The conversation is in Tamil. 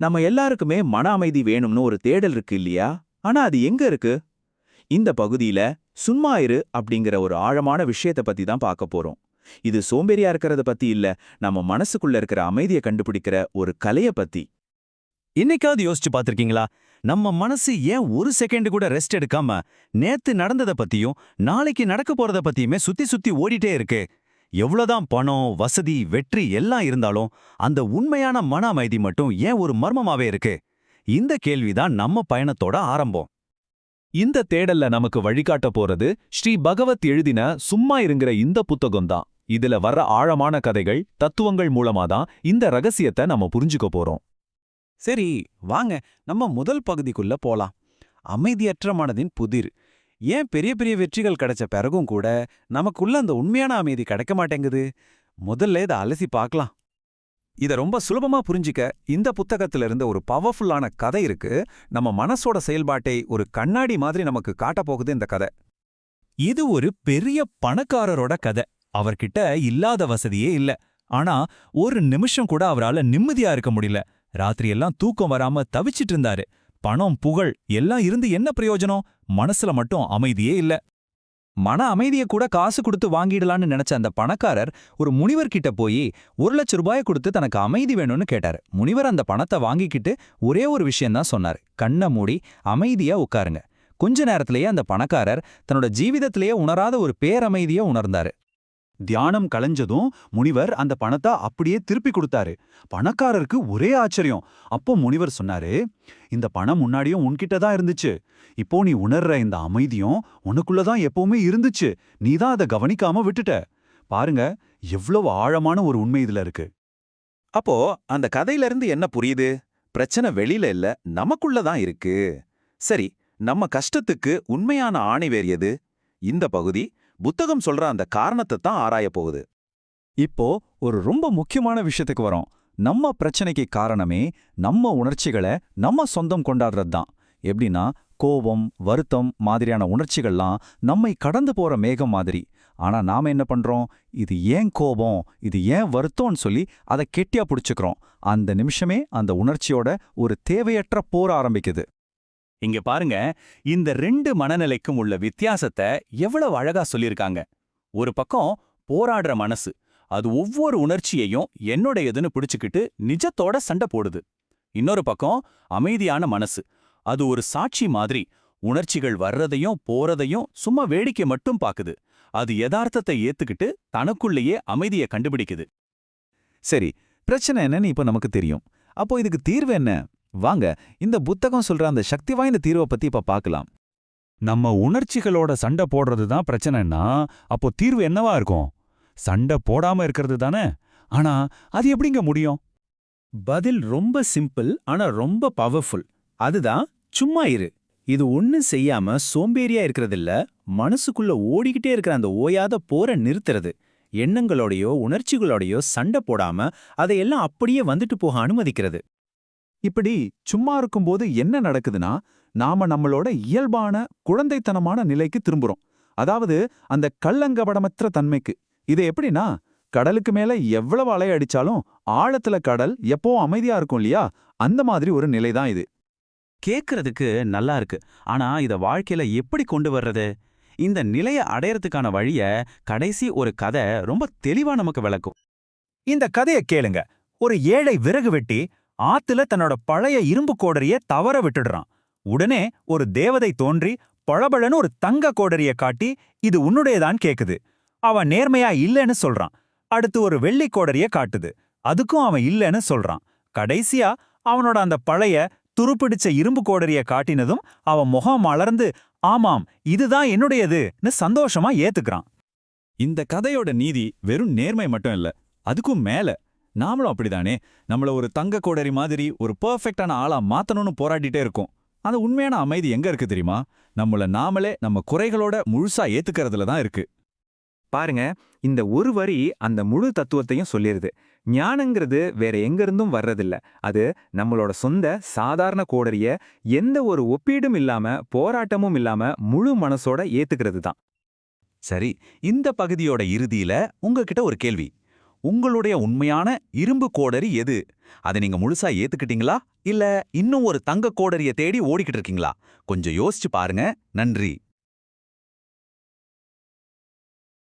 நம்ம எல்லாருக்குமே மன அமைதி வேணும்னு ஒரு தேடல் இருக்கு இல்லையா? ஆனா அது எங்க இருக்கு? இந்த பகுதியில சும்மா இரு அப்படிங்கிற ஒரு ஆழமான விஷயத்த பத்தி தான் பார்க்க போறோம். இது சோம்பேறியா இருக்கிறத பத்தி இல்ல நம்ம மனசுக்குள்ள இருக்கிற அமைதியை கண்டுபிடிக்கிற ஒரு கலைய பத்தி. இன்னைக்காவது யோசிச்சு பார்த்திருக்கீங்களா? நம்ம மனசு ஏன் ஒரு செகண்ட் கூட ரெஸ்ட் எடுக்காம நேத்து நடந்தத பத்தியும் நாளைக்கு நடக்க போறத பத்தியுமே சுத்தி சுத்தி ஓடிட்டே இருக்கு. எவ்வளவுதான் பணம் வசதி வெற்றி எல்லாம் இருந்தாலும் அந்த உண்மையான மன அமைதி மட்டும் ஏன் ஒரு மர்மமாவே இருக்கு? இந்த கேள்விதான் நம்ம பயணத்தோட ஆரம்பம். இந்த தேடல்ல நமக்கு வழிகாட்ட போறது ஸ்ரீ பகவத் எழுதின சும்மா இருங்கிற இந்த புத்தகம்தான் இதுல வர்ற ஆழமான கதைகள் தத்துவங்கள் மூலமா தான் இந்த ரகசியத்தை நம்ம புரிஞ்சுக்க போறோம். சரி வாங்க நம்ம முதல் பகுதிக்குள்ள போலாம். அமைதியற்ற மனதின் புதிர். ஏன் பெரிய பெரிய வெற்றிகள் கிடைச்ச பிறகும் கூட நமக்குள்ள அந்த உண்மையான அமைதி கிடைக்க மாட்டேங்குது? முதல்ல இதை அலசி பார்க்கலாம். இத ரொம்ப சுலபமா புரிஞ்சிக்க இந்த புத்தகத்துல இருந்த ஒரு பவர்ஃபுல்லான கதை இருக்கு. நம்ம மனசோட செயல்பாட்டை ஒரு கண்ணாடி மாதிரி நமக்கு காட்டப் போகுது இந்த கதை. இது ஒரு பெரிய பணக்காரரோட கதை. அவர்கிட்ட இல்லாத வசதியே இல்ல. ஆனா ஒரு நிமிஷம் கூட அவரால நிம்மதியா இருக்க முடியல. ராத்திரியெல்லாம் தூக்கம் வராம தவிச்சிட்டு இருந்தாரு. பணம் புகழ் எல்லாம் இருந்து என்ன பிரயோஜனம்? மனசுல மட்டும் அமைதியே இல்ல. மன அமைதியை கூட காசு கொடுத்து வாங்கிடலான்னு நினைச்ச அந்த பணக்காரர் ஒரு முனிவர்கிட்ட போய் ஒரு லட்ச ரூபாயை கொடுத்து தனக்கு அமைதி வேணும்னு கேட்டாரு. முனிவர் அந்த பணத்தை வாங்கிக்கிட்டு ஒரே ஒரு விஷயம்தான் சொன்னார். கண்ணை மூடி அமைதியா உட்காருங்க. கொஞ்ச நேரத்திலேயே அந்த பணக்காரர் தன்னோட ஜீவிதத்திலேயே உணராத ஒரு பேரமைதியை உணர்ந்தாரு. தியானம் கலைஞ்சதும் முனிவர் அந்த பணத்தை அப்படியே திருப்பி கொடுத்தாரு. பணக்காரருக்கு ஒரே ஆச்சரியம். அப்போ முனிவர் சொன்னாரு இந்த பணம் முன்னாடியும் உன்கிட்ட தான் இருந்துச்சு. இப்போ நீ உணர்ற இந்த அமைதியும் உனக்குள்ள தான் எப்பவுமே இருந்துச்சு. நீ தான் அதை கவனிக்காம விட்டுட்ட. பாருங்க எவ்வளவு ஆழமான ஒரு உண்மை இதுல இருக்கு. அப்போ அந்த கதையில இருந்து என்ன புரியுது? பிரச்சனை வெளியில இல்ல நமக்குள்ள தான் இருக்கு. சரி நம்ம கஷ்டத்துக்கு உண்மையான ஆணை எது? இந்த பகுதி புத்தகம் சொல்ற அந்த காரணத்தை தான் ஆராயப் போகுது. இப்போ ஒரு ரொம்ப முக்கியமான விஷயத்துக்கு வரோம். நம்ம பிரச்சனைக்கு காரணமே நம்ம உணர்ச்சிகளை நம்ம சொந்தம் கொண்டாடுறது தான். எப்படின்னா கோபம் வருத்தம் மாதிரியான உணர்ச்சிகள்லாம் நம்மை கடந்து போற மேகம் மாதிரி. ஆனா நாம என்ன பண்றோம்? இது ஏன் கோபம்? இது ஏன் வருத்தம்னு சொல்லி அதை கெட்டியா பிடிச்சுக்கிறோம். அந்த நிமிஷமே அந்த உணர்ச்சியோட ஒரு தேவையற்ற போர் ஆரம்பிக்குது. இங்க பாருங்க இந்த ரெண்டு மனநிலைக்கும் உள்ள வித்தியாசத்தை எவ்வளவு அழகா சொல்லியிருக்காங்க ஒரு பக்கம் போராடுற மனசு அது ஒவ்வொரு உணர்ச்சியையும் என்னுடையதுன்னு பிடிச்சுக்கிட்டு நிஜத்தோட சண்டை போடுது. இன்னொரு பக்கம் அமைதியான மனசு அது ஒரு சாட்சி மாதிரி உணர்ச்சிகள் வர்றதையும் போறதையும் சும்மா வேடிக்கை மட்டும் பாக்குது. அது யதார்த்தத்தை ஏத்துக்கிட்டு தனக்குள்ளேயே அமைதியை கண்டுபிடிக்குது. சரி பிரச்சனை என்னன்னு இப்ப நமக்கு தெரியும். அப்போ இதுக்கு தீர்வு என்ன? வாங்க இந்த புத்தகம் சொல்ற அந்த சக்தி வாய்ந்த தீர்வை பத்தி இப்ப பார்க்கலாம் நம்ம உணர்ச்சிகளோட சண்டை போடுறது தான் பிரச்சனைன்னா அப்போ தீர்வு என்னவா இருக்கும்? சண்டை போடாம இருக்கிறது தானே? ஆனா அது எப்படிங்க முடியும்? பதில் ரொம்ப சிம்பிள் ஆனா ரொம்ப பவர்ஃபுல் அதுதான் சும்மா இரு. இது ஒண்ணும் செய்யாம சோம்பேறியா இருக்கிறதில்ல மனசுக்குள்ள ஓடிக்கிட்டே இருக்கிற அந்த ஓயாத போரை நிறுத்துறது. எண்ணங்களோடையோ உணர்ச்சிகளோடையோ சண்டை போடாம அதையெல்லாம் அப்படியே வந்துட்டு போக அனுமதிக்கிறது. இப்படி சும்மா இருக்கும்போது என்ன நடக்குதுன்னா நாம நம்மளோட இயல்பான குழந்தைத்தனமான நிலைக்கு திரும்புறோம். அதாவது அந்த கள்ளங்கபடமற்ற தன்மைக்கு. இது எப்படின்னா கடலுக்கு மேல எவ்வளவு அலை அடிச்சாலும் ஆழத்துல கடல் எப்பவும் அமைதியா இருக்கும் இல்லையா? அந்த மாதிரி ஒரு நிலைதான் இது. கேட்கறதுக்கு நல்லா இருக்கு. ஆனா இத வாழ்க்கையில எப்படி கொண்டு வர்றது? இந்த நிலைய அடையறதுக்கான வழிய கடைசி ஒரு கதை ரொம்ப தெளிவா நமக்கு விளக்கும். இந்த கதைய கேளுங்க. ஒரு ஏழை விறகு வெட்டி ஆத்துல தன்னோட பழைய இரும்பு கோடரிய தவற விட்டுடுறான். உடனே ஒரு தேவதை தோன்றி பழபழன்னு ஒரு தங்க கோடரிய காட்டி இது உன்னுடையதான் கேக்குது. அவன் நேர்மையா இல்லைன்னு சொல்றான். அடுத்து ஒரு வெள்ளி கோடரிய காட்டுது. அதுக்கும் அவன் இல்லைன்னு சொல்றான். கடைசியா அவனோட அந்த பழைய துருப்பிடிச்ச இரும்பு கோடரிய காட்டினதும் அவன் முகம் மலர்ந்து ஆமாம் இதுதான் என்னுடையதுன்னு சந்தோஷமா ஏத்துக்கிறான். இந்த கதையோட நீதி வெறும் நேர்மை மட்டும் இல்ல அதுக்கும் மேல நாமளும் அப்படிதானே? நம்மள ஒரு தங்க கோடரி மாதிரி ஒரு பெர்ஃபெக்டான ஆளா மாத்தணும்னு போராடிட்டே இருக்கோம். அந்த உண்மையான அமைதி எங்க இருக்கு தெரியுமா? நம்மள நாமளே நம்ம குறைகளோட முழுசா ஏத்துக்கிறதுல தான் இருக்கு. பாருங்க இந்த ஒரு வரி அந்த முழு தத்துவத்தையும் சொல்லிருது. ஞானங்கிறது வேற எங்கிருந்தும் வர்றதில்ல. அது நம்மளோட சொந்த சாதாரண கோடரிய எந்த ஒரு ஒப்பீடும் இல்லாம போராட்டமும் இல்லாம முழு மனசோட ஏத்துக்கிறது தான் சரி இந்த பகுதியோட இறுதியில உங்ககிட்ட ஒரு கேள்வி. உங்களுடைய உண்மையான இரும்பு கோடரி எது? அதை நீங்க முழுசா ஏத்துக்கிட்டீங்களா? இல்ல இன்னும் ஒரு தங்க கோடரிய தேடி ஓடிக்கிட்டு இருக்கீங்களா? கொஞ்சம் யோசிச்சு பாருங்க. நன்றி.